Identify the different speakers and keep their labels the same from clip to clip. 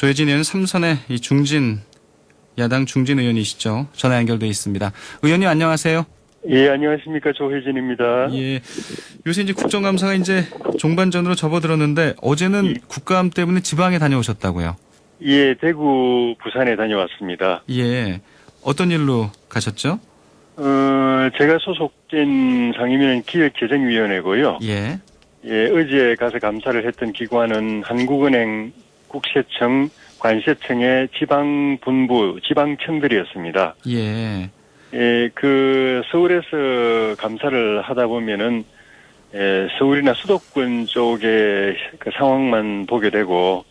Speaker 1: 조혜진 의원 삼선의 이 중진 야당 중진 의원이시죠. 전화 연결돼 있습니다. 의원님 안녕하세요.
Speaker 2: 예, 안녕하십니까. 조혜진입니다.
Speaker 1: 예. 요새 이제 국정감사가 이제 종반전으로 접어들었는데 어제는 국감 때문에 지방에 다녀오셨다고요.
Speaker 2: 예, 대구, 부산에 다녀왔습니다.
Speaker 1: 예. 어떤 일로 가셨죠?
Speaker 2: 어, 제가 소속된 상임위는 기획재정위원회고요.
Speaker 1: 예.
Speaker 2: 예, 어제 가서 감사를 했던 기관은 한국은행, 국세청, 관세청의 지방 분부, 지방청들이었습니다.
Speaker 1: 예.
Speaker 2: 예, 그 서울에서 감사를 하다 보면은 예, 서울이나 수도권 쪽의 그 상황만 보게 되고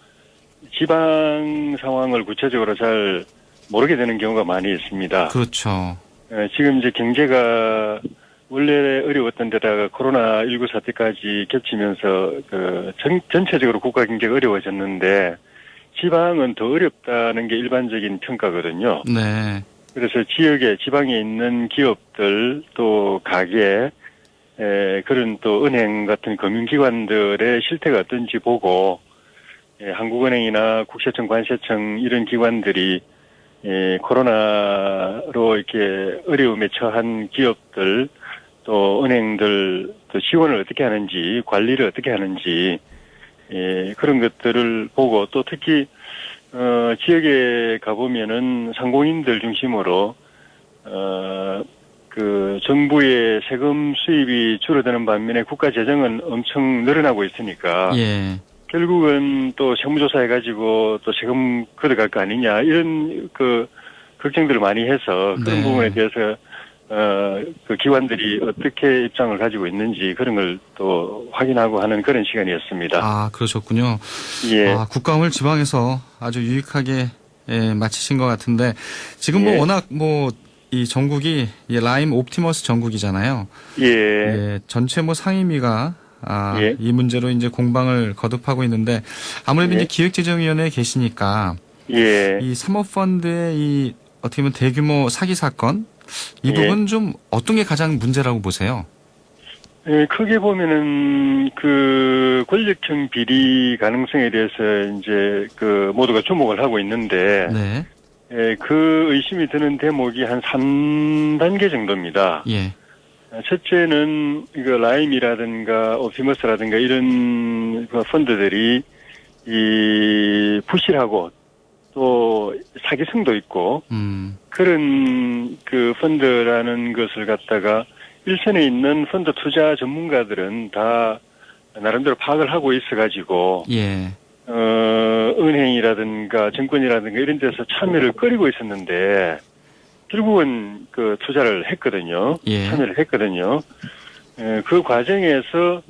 Speaker 2: 지방 상황을 구체적으로 잘 모르게 되는 경우가 많이 있습니다.
Speaker 1: 그렇죠.
Speaker 2: 예, 지금 이제 경제가 원래 어려웠던 데다가 코로나19 사태까지 겹치면서 그 전, 전체적으로 국가 경제가 어려워졌는데 지방은 더 어렵다는 게 일반적인 평가거든요.
Speaker 1: 네.
Speaker 2: 그래서 지역에 지방에 있는 기업들 또 가게 에, 그런 또 은행 같은 금융기관들의 실태가 어떤지 보고 예, 한국은행이나 국세청, 관세청 이런 기관들이 예, 코로나로 이렇게 어려움에 처한 기업들 또 은행들 또 지원을 어떻게 하는지 관리를 어떻게 하는지 예, 그런 것들을 보고 또 특히 어, 지역에 가보면은 상공인들 중심으로, 어, 그, 정부의 세금 수입이 줄어드는 반면에 국가 재정은 엄청 늘어나고 있으니까,
Speaker 1: 예.
Speaker 2: 결국은 또 세무조사 해가지고 또 세금 걷어갈 거 아니냐, 이런 그, 걱정들을 많이 해서 그런
Speaker 1: 네.
Speaker 2: 부분에 대해서 어, 그 기관들이 어떻게 입장을 가지고 있는지 그런 걸 또 확인하고 하는 그런 시간이었습니다.
Speaker 1: 아, 그러셨군요.
Speaker 2: 예.
Speaker 1: 아, 국감을 지방에서 아주 유익하게 예, 마치신 것 같은데 지금 뭐
Speaker 2: 예.
Speaker 1: 워낙 뭐 이 전국이 예, 라임 옵티머스 전국이잖아요.
Speaker 2: 예.
Speaker 1: 예, 전체 뭐 상임위가 아,
Speaker 2: 예.
Speaker 1: 이 문제로 이제 공방을 거듭하고 있는데 아무래도
Speaker 2: 예.
Speaker 1: 이제 기획재정위원회에 계시니까
Speaker 2: 예.
Speaker 1: 이 사모펀드의 이 어떻게 보면 대규모 사기 사건 이
Speaker 2: 예.
Speaker 1: 부분 좀 어떤 게 가장 문제라고 보세요?
Speaker 2: 예, 크게 보면은 그 권력형 비리 가능성에 대해서 이제 그 모두가 주목을 하고 있는데
Speaker 1: 네,
Speaker 2: 예, 그 의심이 드는 대목이 한 3단계 정도입니다.
Speaker 1: 예,
Speaker 2: 첫째는 이거 라임이라든가 옵티머스라든가 이런 그 펀드들이 이 부실하고 또 사기성도 있고
Speaker 1: 음,
Speaker 2: 그런 그 펀드라는 것을 갖다가 일선에 있는 펀드 투자 전문가들은 다 나름대로 파악을 하고 있어가지고
Speaker 1: 예,
Speaker 2: 어 은행이라든가 증권이라든가 이런 데서 참여를 꺼리고 있었는데 결국은 그 투자를 했거든요.
Speaker 1: 예.
Speaker 2: 참여를 했거든요. 에, 그 과정에서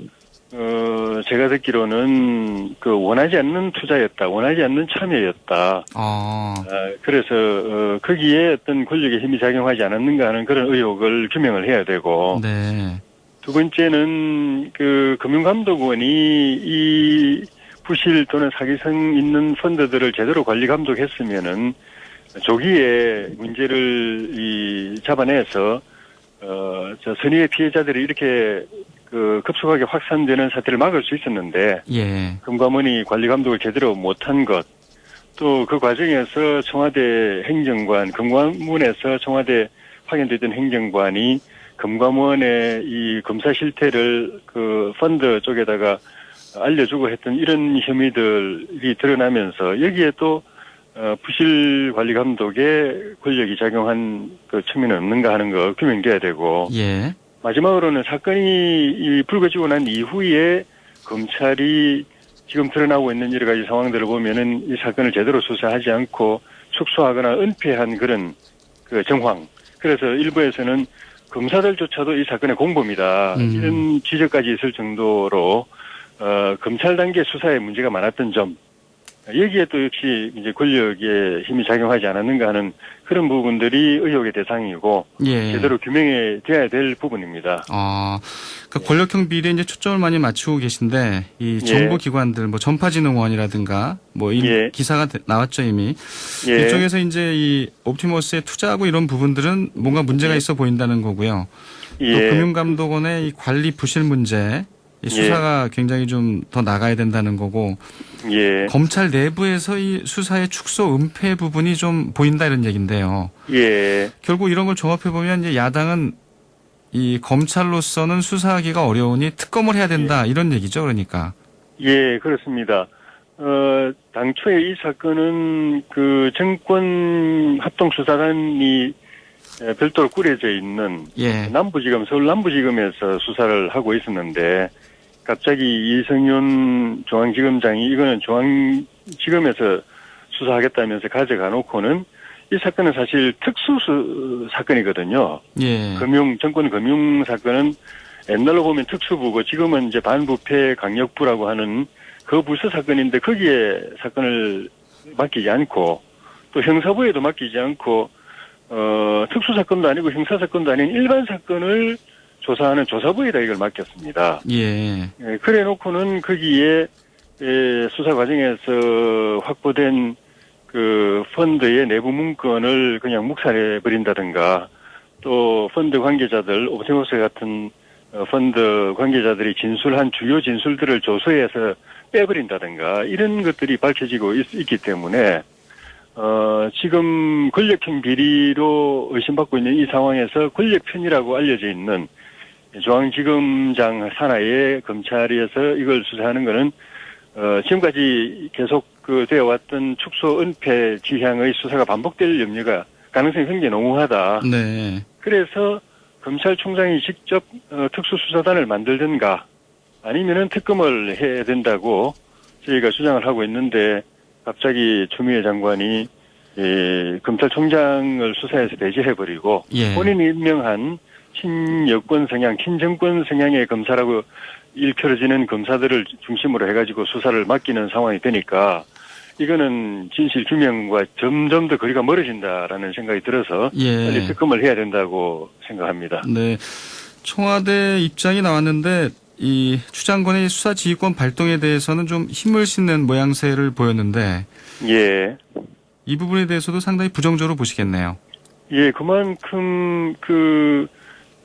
Speaker 2: 어 제가 듣기로는 그 원하지 않는 투자였다, 원하지 않는 참여였다.
Speaker 1: 어,
Speaker 2: 아, 그래서 어, 거기에 어떤 권력의 힘이 작용하지 않았는가 하는 그런 의혹을 규명을 해야 되고.
Speaker 1: 네,
Speaker 2: 두 번째는 그 금융감독원이 이 부실 또는 사기성 있는 펀드들을 제대로 관리 감독했으면은 조기에 문제를 이 잡아내서 어저 선의의 피해자들이 이렇게 그 급속하게 확산되는 사태를 막을 수 있었는데
Speaker 1: 예,
Speaker 2: 금감원이 관리 감독을 제대로 못한 것, 또 그 과정에서 청와대 행정관, 금감원에서 청와대 파견되던 행정관이 금감원의 이 검사 실태를 그 펀드 쪽에다가 알려주고 했던 이런 혐의들이 드러나면서 여기에 또 어, 부실 관리 감독의 권력이 작용한 그 측면은 없는가 하는 거 규명돼야 되고
Speaker 1: 예,
Speaker 2: 마지막으로는 사건이 이 불거지고 난 이후에 검찰이 지금 드러나고 있는 여러 가지 상황들을 보면은 이 사건을 제대로 수사하지 않고 축소하거나 은폐한 그런 그 정황. 그래서 일부에서는 검사들조차도 이 사건의 공범이다.
Speaker 1: 음.
Speaker 2: 이런 지적까지 있을 정도로 어, 검찰 단계 수사에 문제가 많았던 점. 여기에 또 역시 이제 권력의 힘이 작용하지 않았는가 하는 그런 부분들이 의혹의 대상이고
Speaker 1: 예.
Speaker 2: 제대로 규명이 돼야 될 부분입니다.
Speaker 1: 아, 그 권력형 비리에 이제 초점을 많이 맞추고 계신데 이
Speaker 2: 예.
Speaker 1: 정부 기관들 뭐 전파진흥원이라든가 뭐이
Speaker 2: 예.
Speaker 1: 기사가 되- 나왔죠 이미
Speaker 2: 예.
Speaker 1: 이쪽에서 이제 이 옵티머스에 투자하고 이런 부분들은 뭔가 문제가
Speaker 2: 예.
Speaker 1: 있어 보인다는 거고요. 또
Speaker 2: 예.
Speaker 1: 금융감독원의 이 관리 부실 문제 이 수사가 굉장히 좀 더 나가야 된다는 거고
Speaker 2: 예,
Speaker 1: 검찰 내부에서 이 수사의 축소 은폐 부분이 좀 보인다 이런 얘기인데요.
Speaker 2: 예,
Speaker 1: 결국 이런 걸 종합해 보면 이제 야당은 이 검찰로서는 수사하기가 어려우니 특검을 해야 된다 이런 얘기죠. 그러니까
Speaker 2: 예, 그렇습니다. 어, 당초에 이 사건은 그 정권 합동수사단이 에, 별도로 꾸려져 있는
Speaker 1: 예,
Speaker 2: 남부지검, 서울 남부지검에서 수사를 하고 있었는데 갑자기 이성윤 중앙지검장이 이거는 중앙지검에서 수사하겠다면서 가져가 놓고는 이 사건은 사실 특수 사건이거든요.
Speaker 1: 예,
Speaker 2: 금융 정권 금융 사건은 옛날로 보면 특수부고 지금은 이제 반부패 강력부라고 하는 그 부서 사건인데 거기에 사건을 맡기지 않고 또 형사부에도 맡기지 않고 어 특수 사건도 아니고 형사 사건도 아닌 일반 사건을 조사하는 조사부에다 이걸 맡겼습니다.
Speaker 1: 예,
Speaker 2: 예, 그래 놓고는 거기에 에, 수사 과정에서 확보된 그 펀드의 내부 문건을 그냥 묵살해 버린다든가 또 펀드 관계자들 오브테모스 같은 어, 펀드 관계자들이 진술한 주요 진술들을 조서해서 빼버린다든가 이런 것들이 밝혀지고 있, 기 때문에 어, 지금 권력형 비리로 의심받고 있는 이 상황에서 권력 편이라고 알려져 있는 중앙지검장 산하의 검찰에서 이걸 수사하는 거는 어, 지금까지 계속 그 되어 왔던 축소 은폐 지향의 수사가 반복될 염려가 가능성이 굉장히 농후하다.
Speaker 1: 네,
Speaker 2: 그래서 검찰총장이 직접 어, 특수수사단을 만들든가 아니면은 특검을 해야 된다고 저희가 주장을 하고 있는데 갑자기 추미애 장관이 예, 검찰총장을 수사에서 배제해버리고
Speaker 1: 예,
Speaker 2: 본인이 임명한 친여권 성향, 친정권 성향의 검사라고 일컬어지는 검사들을 중심으로 해가지고 수사를 맡기는 상황이 되니까 이거는 진실 규명과 점점 더 거리가 멀어진다라는 생각이 들어서 빨리
Speaker 1: 예,
Speaker 2: 특검을 해야 된다고 생각합니다.
Speaker 1: 네. 청와대 입장이 나왔는데 이 추장관의 수사 지휘권 발동에 대해서는 좀 힘을 싣는 모양새를 보였는데
Speaker 2: 예.
Speaker 1: 이 부분에 대해서도 상당히 부정적으로 보시겠네요.
Speaker 2: 예, 그만큼 그,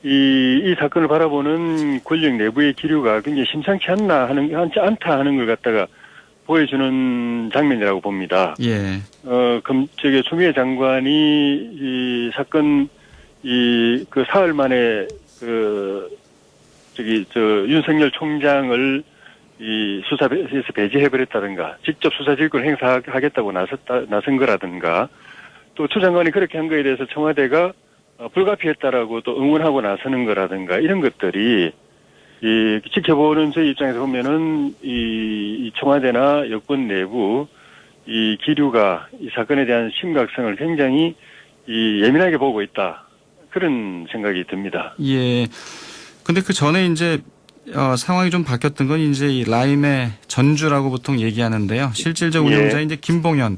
Speaker 2: 이, 이 사건을 바라보는 권력 내부의 기류가 굉장히 심상치 않나 하는, 않지 않다 하는 걸 갖다가 보여주는 장면이라고 봅니다.
Speaker 1: 예,
Speaker 2: 어, 금, 저기, 추미애 장관이 이 사건, 이, 그 사흘 만에 그, 저기, 저, 윤석열 총장을 이 수사에서 배제해버렸다든가, 직접 수사 질권을 행사하겠다고 나섰다, 나선 거라든가, 또 추 장관이 그렇게 한 거에 대해서 청와대가 어, 불가피했다라고 또 응원하고 나서는 거라든가, 이런 것들이 이 지켜보는 저희 입장에서 보면은 이, 이 청와대나 여권 내부 이 기류가 이 사건에 대한 심각성을 굉장히 이 예민하게 보고 있다 그런 생각이 듭니다.
Speaker 1: 예. 근데 그 전에 이제 어, 상황이 좀 바뀌었던 건 이제 이 라임의 전주라고 보통 얘기하는데요. 실질적
Speaker 2: 예.
Speaker 1: 운영자인 이제 김봉현 전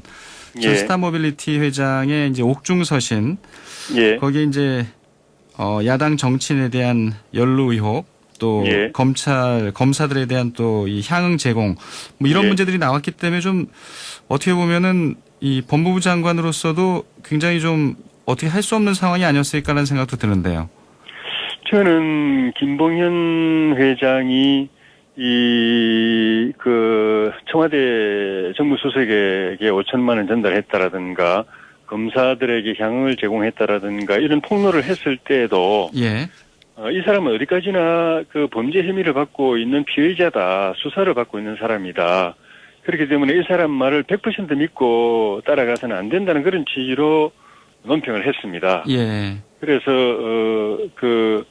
Speaker 2: 예,
Speaker 1: 스타모빌리티 회장의 이제 옥중서신
Speaker 2: 예,
Speaker 1: 거기에 이제 어, 야당 정치인에 대한 연루 의혹 또
Speaker 2: 예.
Speaker 1: 검찰 검사들에 대한 또 이 향응 제공 뭐 이런
Speaker 2: 예.
Speaker 1: 문제들이 나왔기 때문에 좀 어떻게 보면은 이 법무부 장관으로서도 굉장히 좀 어떻게 할 수 없는 상황이 아니었을까라는 생각도 드는데요.
Speaker 2: 저는 김봉현 회장이 이 그 청와대 정무수석에게 5천만 원 전달했다라든가 검사들에게 향응을 제공했다라든가 이런 폭로를 했을 때에도
Speaker 1: 예.
Speaker 2: 어, 이 사람은 어디까지나 그 범죄 혐의를 받고 있는 피의자다, 수사를 받고 있는 사람이다. 그렇기 때문에 이 사람 말을 100% 믿고 따라가서는 안 된다는 그런 취지로 논평을 했습니다.
Speaker 1: 예.
Speaker 2: 그래서 어그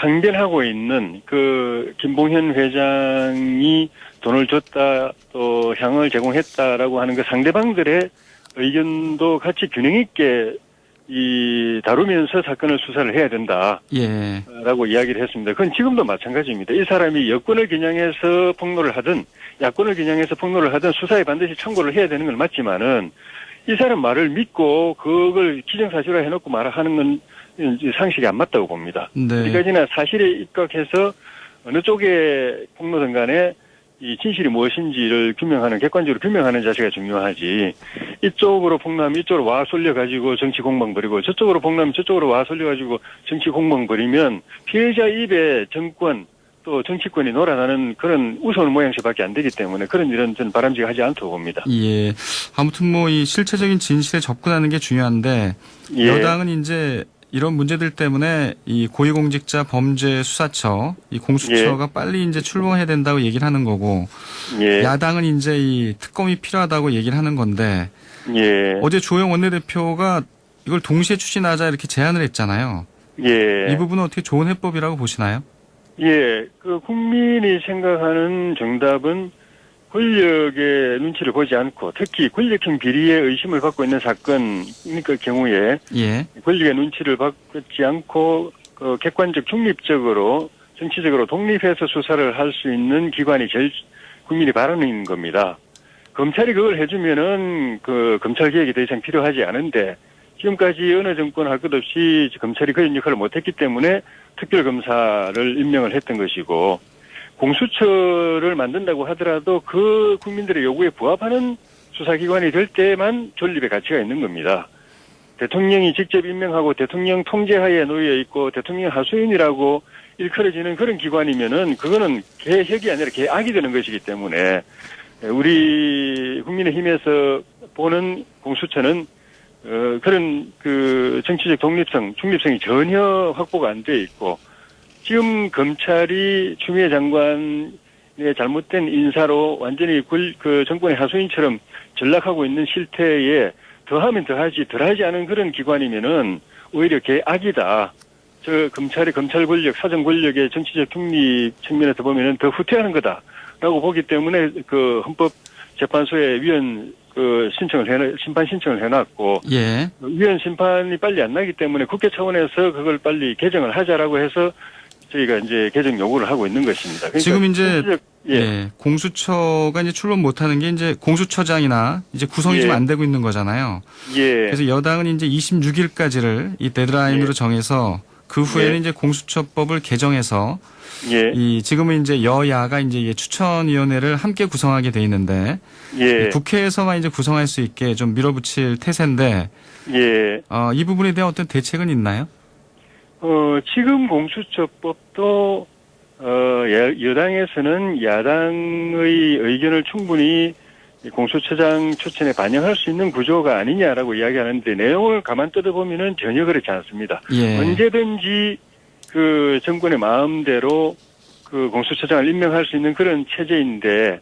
Speaker 2: 항변하고 있는 그 김봉현 회장이 돈을 줬다 또 향을 제공했다라고 하는 그 상대방들의 의견도 같이 균형 있게 이 다루면서 사건을 수사를 해야 된다.
Speaker 1: 예.
Speaker 2: 라고 이야기를 했습니다. 그건 지금도 마찬가지입니다. 이 사람이 여권을 겨냥해서 폭로를 하든 야권을 겨냥해서 폭로를 하든 수사에 반드시 참고를 해야 되는 건 맞지만은 이 사람 말을 믿고 그걸 기정사실화 해놓고 말하는 건 상식이 안 맞다고 봅니다.
Speaker 1: 네.
Speaker 2: 어디까지나 사실에 입각해서 어느 쪽에 폭로든 간에 이 진실이 무엇인지를 규명하는 객관적으로 규명하는 자세가 중요하지 이쪽으로 폭로하면 이쪽으로 와 쏠려 가지고 정치 공방 벌이고 저쪽으로 폭로하면 저쪽으로 와 쏠려 가지고 정치 공방 벌이면 피해자 입에 정권 또 정치권이 놀아나는 그런 우스운 모양새밖에 안 되기 때문에 그런 일은 저는 바람직하지 않다고 봅니다.
Speaker 1: 예. 아무튼 뭐 이 실체적인 진실에 접근하는 게 중요한데
Speaker 2: 예.
Speaker 1: 여당은 이제 이런 문제들 때문에 이 고위공직자 범죄 수사처, 이 공수처가 빨리 이제 출범해야 된다고 얘기를 하는 거고
Speaker 2: 예.
Speaker 1: 야당은 이제 이 특검이 필요하다고 얘기를 하는 건데
Speaker 2: 예.
Speaker 1: 어제 조영 원내대표가 이걸 동시에 추진하자 이렇게 제안을 했잖아요.
Speaker 2: 예.
Speaker 1: 이 부분은 어떻게 좋은 해법이라고 보시나요?
Speaker 2: 예. 그 국민이 생각하는 정답은 권력의 눈치를 보지 않고 특히 권력형 비리에 의심을 받고 있는 사건이니까 경우에
Speaker 1: 예.
Speaker 2: 권력의 눈치를 받지 않고 그 객관적 중립적으로 정치적으로 독립해서 수사를 할 수 있는 기관이 제일 국민이 바라는 겁니다. 검찰이 그걸 해주면은 그 검찰 개혁이 더 이상 필요하지 않은데 지금까지 어느 정권 할 것 없이 검찰이 그런 역할을 못했기 때문에 특별검사를 임명을 했던 것이고 공수처를 만든다고 하더라도 그 국민들의 요구에 부합하는 수사기관이 될 때만 존립의 가치가 있는 겁니다. 대통령이 직접 임명하고 대통령 통제하에 놓여 있고 대통령 하수인이라고 일컬어지는 그런 기관이면은 그거는 개혁이 아니라 개악이 되는 것이기 때문에 우리 국민의힘에서 보는 공수처는 어, 그런 그 정치적 독립성, 중립성이 전혀 확보가 안 돼 있고 지금 검찰이 추미애 장관의 잘못된 인사로 완전히 굴- 그 정권의 하수인처럼 전락하고 있는 실태에 더하면 더하지 덜하지 않은 그런 기관이면은 오히려 개악이다. 저 검찰의 검찰 권력, 사정 권력의 정치적 중립 측면에서 보면은 더 후퇴하는 거다라고 보기 때문에 그 헌법 재판소에 위헌 그 신청을 해 심판 신청을 해놨고
Speaker 1: 예.
Speaker 2: 위헌 심판이 빨리 안 나기 때문에 국회 차원에서 그걸 빨리 개정을 하자라고 해서 저희가 이제 개정 요구를 하고 있는 것입니다. 그러니까
Speaker 1: 지금 이제 예.
Speaker 2: 예.
Speaker 1: 공수처가 이제 출범 못 하는 게 이제 공수처장이나 이제 구성이
Speaker 2: 예.
Speaker 1: 좀안 되고 있는 거잖아요.
Speaker 2: 예.
Speaker 1: 그래서 여당은 이제 26일까지를 이 데드라인으로
Speaker 2: 예.
Speaker 1: 정해서 그 후에는
Speaker 2: 예.
Speaker 1: 이제 공수처법을 개정해서
Speaker 2: 예.
Speaker 1: 이 지금은 이제 여야가 이제 이 추천위원회를 함께 구성하게 돼 있는데
Speaker 2: 예.
Speaker 1: 이 국회에서만 이제 구성할 수 있게 좀 밀어붙일 태세인데
Speaker 2: 예.
Speaker 1: 어, 이 부분에 대한 어떤 대책은 있나요?
Speaker 2: 어, 지금 공수처법도 어, 야- 여당에서는 야당의 의견을 충분히 이 공수처장 추천에 반영할 수 있는 구조가 아니냐라고 이야기하는데 내용을 가만 뜯어보면은 전혀 그렇지 않습니다.
Speaker 1: 예.
Speaker 2: 언제든지 그 정권의 마음대로 그 공수처장을 임명할 수 있는 그런 체제인데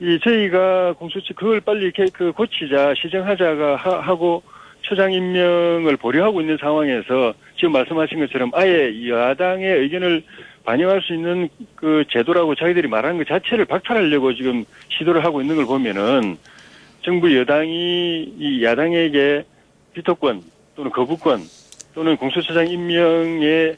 Speaker 2: 이 저희가 공수처 그걸 빨리 이렇게 그 고치자 시정하자가 하- 하고 처장 임명을 보류하고 있는 상황에서 지금 말씀하신 것처럼 아예 야당의 의견을 반영할 수 있는 그 제도라고 자기들이 말하는 것 자체를 박탈하려고 지금 시도를 하고 있는 걸 보면은 정부 여당이 이 야당에게 비토권 또는 거부권 또는 공수처장 임명에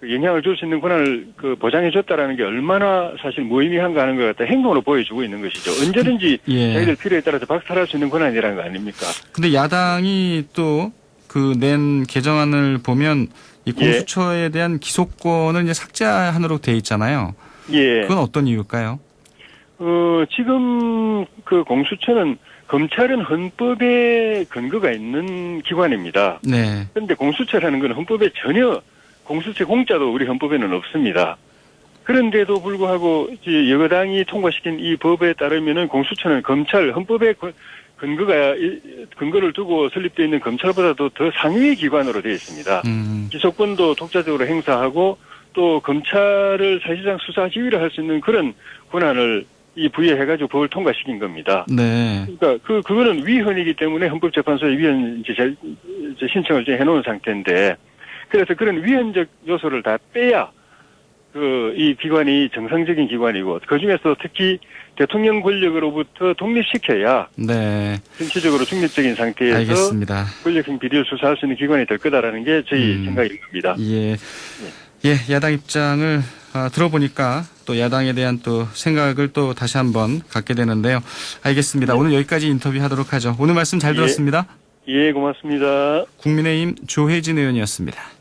Speaker 2: 그 영향을 줄 수 있는 권한을 그 보장해 줬다라는 게 얼마나 사실 무의미한가 하는 것 같다 행동으로 보여주고 있는 것이죠. 언제든지
Speaker 1: 예.
Speaker 2: 자기들 필요에 따라서 박탈할 수 있는 권한이라는 거 아닙니까?
Speaker 1: 근데 야당이 또 그 낸 개정안을 보면 이
Speaker 2: 예.
Speaker 1: 공수처에 대한 기소권을 이제 삭제하도록 돼 있잖아요.
Speaker 2: 예.
Speaker 1: 그건 어떤 이유일까요?
Speaker 2: 어, 지금 그 공수처는 검찰은 헌법에 근거가 있는 기관입니다.
Speaker 1: 네.
Speaker 2: 그런데 공수처라는 건 헌법에 전혀 공수처 공짜도 우리 헌법에는 없습니다. 그런데도 불구하고 이제 여당이 통과시킨 이 법에 따르면은 공수처는 검찰 헌법에 그- 근거가 이- 근거를 두고 설립되어 있는 검찰보다도 더 상위 기관으로 되어 있습니다.
Speaker 1: 음.
Speaker 2: 기소권도 독자적으로 행사하고 또 검찰을 사실상 수사 지휘를 할 수 있는 그런 권한을 이 부여해가지고 법을 통과시킨 겁니다.
Speaker 1: 네.
Speaker 2: 그러니까 그 그거는 위헌이기 때문에 헌법재판소에 위헌 이제, 제- 이제 신청을 이제 해놓은 상태인데 그래서 그런 위헌적 요소를 다 빼야 그 이 기관이 정상적인 기관이고 그 중에서 특히 대통령 권력으로부터 독립시켜야
Speaker 1: 네.
Speaker 2: 전체적으로 중립적인 상태에서
Speaker 1: 알겠습니다.
Speaker 2: 권력형 비리를 수사할 수 있는 기관이 될 거다라는 게 저희
Speaker 1: 음.
Speaker 2: 생각인 겁니다.
Speaker 1: 예. 예, 야당 입장을 아, 들어보니까 또 야당에 대한 또 생각을 또 다시 한번 갖게 되는데요. 알겠습니다. 오늘 여기까지 인터뷰 하도록 하죠. 오늘 말씀 잘
Speaker 2: 예.
Speaker 1: 들었습니다.
Speaker 2: 예, 고맙습니다.
Speaker 1: 국민의힘 조혜진 의원이었습니다.